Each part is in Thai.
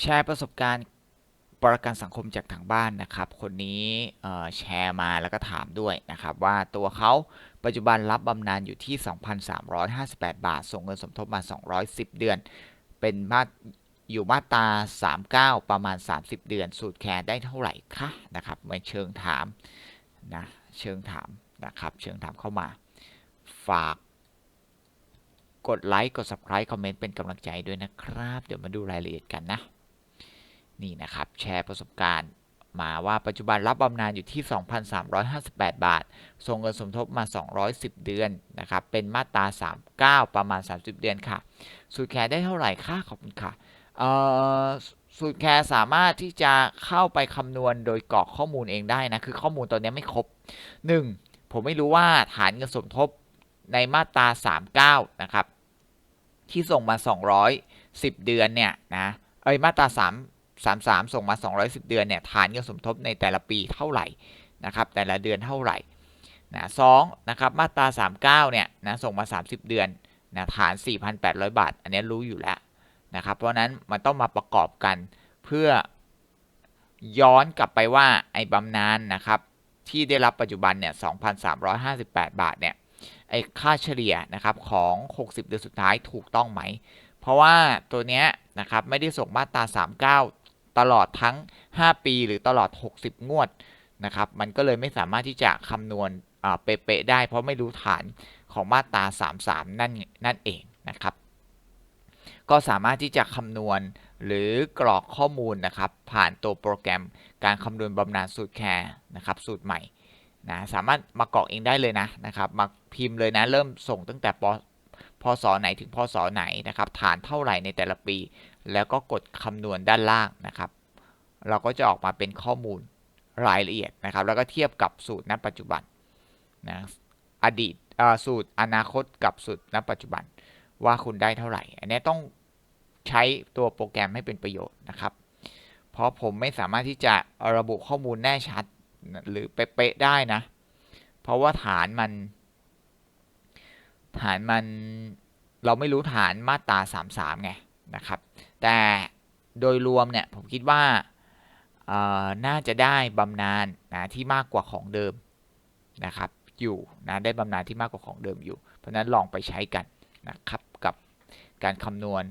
แชร์ประสบการณ์ประกันสังคมจากทางบ้านนะครับ คนนี้แชร์มาแล้วก็ถามด้วยนะครับว่าตัวเขาปัจจุบันรับบำนาญอยู่ที่ 2,358 บาท ส่งเงินสมทบมา 210 เดือน เป็นมาอยู่มาตรา 39 ประมาณ 30 เดือน สูตรแคร์ได้เท่าไหร่คะนะครับเหมือนเชิงถามนะเชิงถามนะครับเชิงถามเข้ามา ฝากกดไลค์กด subscribe คอมเมนต์เป็นกำลังใจด้วยนะครับ เดี๋ยวมาดูรายละเอียดกันนะ นี่นะครับ แชร์ประสบการณ์ มาว่าปัจจุบันรับบำนาญอยู่ที่ 2,358 บาท ส่งเงินสมทบมา 210 เดือนนะครับ เป็นมาตรา 39 ประมาณ 30 เดือนค่ะ สูตรแคร์ได้เท่าไหร่คะขอบคุณค่ะสูตรแคร์สามารถที่จะเข้าไปคำนวณโดยกรอกข้อมูลเองได้นะ คือข้อมูลตอนนี้ไม่ครบ 1. ผมไม่รู้ว่าฐานเงินสมทบในมาตรา 39 นะครับ ที่ส่งมา 210 เดือนเนี่ยนะเอ้ยมาตรา3 33 ส่งมา 210 เดือนเนี่ยฐานเงินสมทบในแต่ละปีเท่าไหร่นะครับแต่ละเดือนเท่าไหร่นะสองนะครับมาตรา 39 เนี่ยนะส่งมา 30 เดือนนะฐาน 4,800 บาท อันนี้รู้อยู่แล้วนะครับเพราะนั้นมันต้องมาประกอบกันเพื่อย้อนกลับไปว่าไอ้บำนาญนะครับที่ได้รับปัจจุบันเนี่ย2,358 บาทเนี่ยไอ้ค่าเฉลี่ยนะครับของ 60 เดือนสุดท้ายถูกต้องไหม เพราะว่าตัวเนี้ยนะครับไม่ได้ส่งมาตรา 39 ตลอดทั้ง 5 ปีหรือตลอด 60 งวดนะครับ มันก็เลยไม่สามารถที่จะคำนวณเป๊ะๆได้ เพราะไม่รู้ฐานของมาตรา 33 นั่นนั่นเองนะครับ ก็สามารถที่จะคำนวณหรือกรอกข้อมูลนะครับ ผ่านตัวโปรแกรมการคำนวณบำนาญสูตรแคร์นะครับ สูตรใหม่นะสามารถมากรอกเองได้เลยนะนะครับ มาพิมพ์เลยนะ เริ่มส่งตั้งแต่ปพศไหนถึงพศไหนนะครับ ฐานเท่าไหร่ในแต่ละปี แล้วก็กดคำนวณด้านล่างนะครับ เราก็จะออกมาเป็นข้อมูลรายละเอียดนะครับ แล้วก็เทียบกับสูตรณปัจจุบันนะอดีตสูตรอนาคตกับสูตรณปัจจุบันว่าคุณได้เท่าไหร่ อันนี้ต้องใช้ตัวโปรแกรมให้เป็นประโยชน์นะครับ เพราะผมไม่สามารถที่จะระบุข้อมูลแน่ชัดหรือเป๊ะๆได้นะ เพราะว่าฐานมัน ฐานมันเราไม่รู้ฐานมาตรา 33 ไงนะครับ แต่โดยรวมเนี่ยผมคิดว่าน่าจะได้บำนาญนะที่มากกว่าของเดิมนะครับอยู่นะได้บำนาญที่มากกว่าของเดิมอยู่ เพราะนั้นลองไปใช้กันนะครับกับการคำนวณ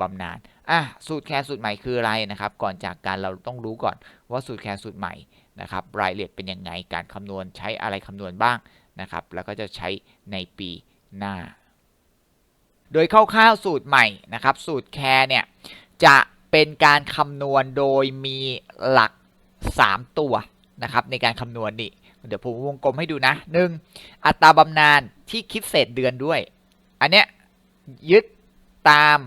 บำนาญอะสูตรแคร์สูตรใหม่คืออะไรนะครับ ก่อนจากการเราต้องรู้ก่อนว่าสูตรแคร์สูตรใหม่นะครับรายละเอียดเป็นยังไงการคำนวณใช้อะไรคำนวณบ้างนะครับ แล้วก็จะใช้ในปีหน้า โดยคร่าวๆสูตรใหม่นะครับ สูตรแคร์เนี่ย จะเป็นการคำนวณโดยมีหลัก 3 ตัวนะครับในการคำนวณนี่เดี๋ยวผมวงกลมให้ดูนะ 1. อัตราบำนาญที่คิดเศษเดือนด้วย อันเนี้ยยึดตาม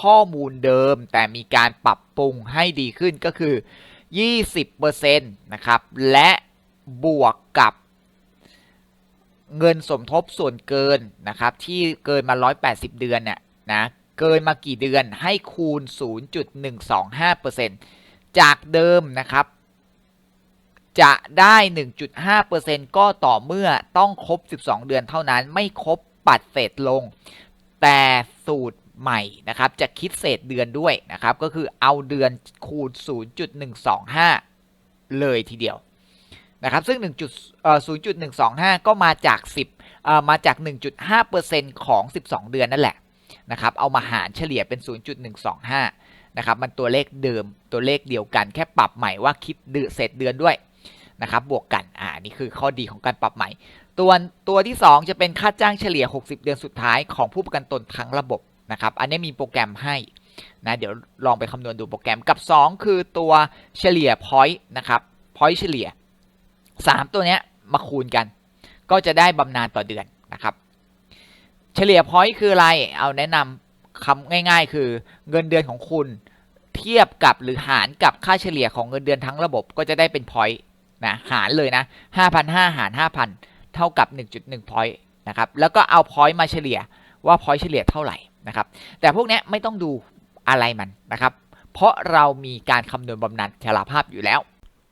ข้อมูลเดิมแต่มีการปรับปรุงให้ดีขึ้นก็คือ 20%นะครับ และบวกกับเงินสมทบส่วนเกินนะครับที่เกินมา 180 เดือนเนี่ยนะ เกินมากี่เดือนให้คูณ 0.125%จากเดิมนะครับ จะได้ 1.5%ก็ต่อเมื่อต้องครบ 12 เดือนเท่านั้นไม่ครบปัดเศษลง แต่สูตรใหม่นะครับ จะคิดเศษเดือนด้วยนะครับ ก็คือเอาเดือนคูณ 0.125 เลยทีเดียวนะครับ ซึ่ง1.0.125 ก็มาจาก 10มาจาก 1.5%ของ 12 เดือนนั่นแหละ นะครับเอามาหารเฉลี่ยเป็น 0.125 นะครับมันตัวเลขเดิมตัวเลขเดียวกันแค่ปรับใหม่ว่าคิดเดือนเศษเดือนด้วยนะครับบวกกันอ่านี่คือข้อดีของการปรับใหม่ ตัวตัวที่ 2 จะเป็นค่าจ้างเฉลี่ย 60 เดือนสุดท้ายของผู้ประกันตนทั้งระบบนะครับอันนี้มีโปรแกรมให้นะเดี๋ยวลองไปคำนวณดูโปรแกรมกับ 2 คือตัวเฉลี่ย point นะครับ point เฉลี่ย 3 ตัวเนี้ยมาคูณกัน ก็จะได้บำนาญต่อเดือนนะครับ เฉลี่ย point คืออะไร เอาแนะนำคำง่าย ๆ คือเงินเดือนของคุณ เทียบกับหรือหารกับค่าเฉลี่ยของเงินเดือนทั้งระบบก็จะได้เป็น point นะหารเลยนะ5,500หาร5,000 เท่ากับ 1.1 point นะครับแล้วก็เอา point มาเฉลี่ยว่า point เฉลี่ยเท่าไหร่นะครับแต่พวกเนี้ยไม่ต้องดูอะไรมันนะครับเพราะเรามีการคำนวณบำนาญชราภาพอยู่แล้ว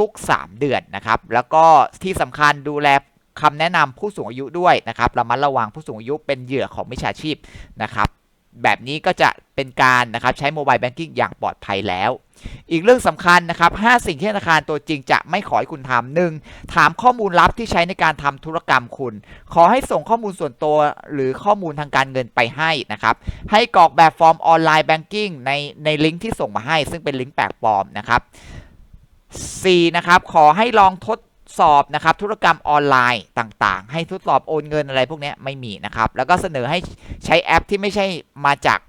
ทุกๆ 3 เดือนนะครับ แล้วก็ที่สำคัญดูแลคำแนะนำผู้สูงอายุด้วยนะครับระมัดระวังผู้สูงอายุเป็นเหยื่อของมิจฉาชีพนะครับ แบบนี้ก็จะเป็นการนะครับใช้โมบายแบงกิ้งอย่างปลอดภัยแล้ว อีกเรื่องสำคัญนะครับ 5 สิ่งที่ธนาคารตัวจริงจะไม่ขอให้คุณทำหนึ่งถามข้อมูลลับที่ใช้ในการทำธุรกรรมคุณ ขอให้ส่งข้อมูลส่วนตัวหรือข้อมูลทางการเงินไปให้นะครับ ให้กรอกแบบฟอร์มออนไลน์แบงกิ้งในในลิงก์ที่ส่งมาให้ ซึ่งเป็นลิงก์แปลกปลอมนะครับ 4. นะครับ ขอให้ลองทดสอบนะครับธุรกรรมออนไลน์ต่างๆ ให้ทดสอบโอนเงินอะไรพวกนี้ไม่มีนะครับ แล้วก็เสนอให้ใช้แอปที่ไม่ใช่มาจาก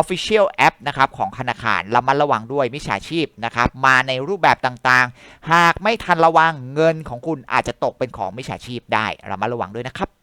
Official App นะครับของธนาคารระมัดระวังด้วยมิจฉาชีพนะครับมาในรูปแบบต่างๆ หากไม่ทันระวังเงินของคุณอาจจะตกเป็นของมิจฉาชีพได้ระมัดระวังด้วยนะครับ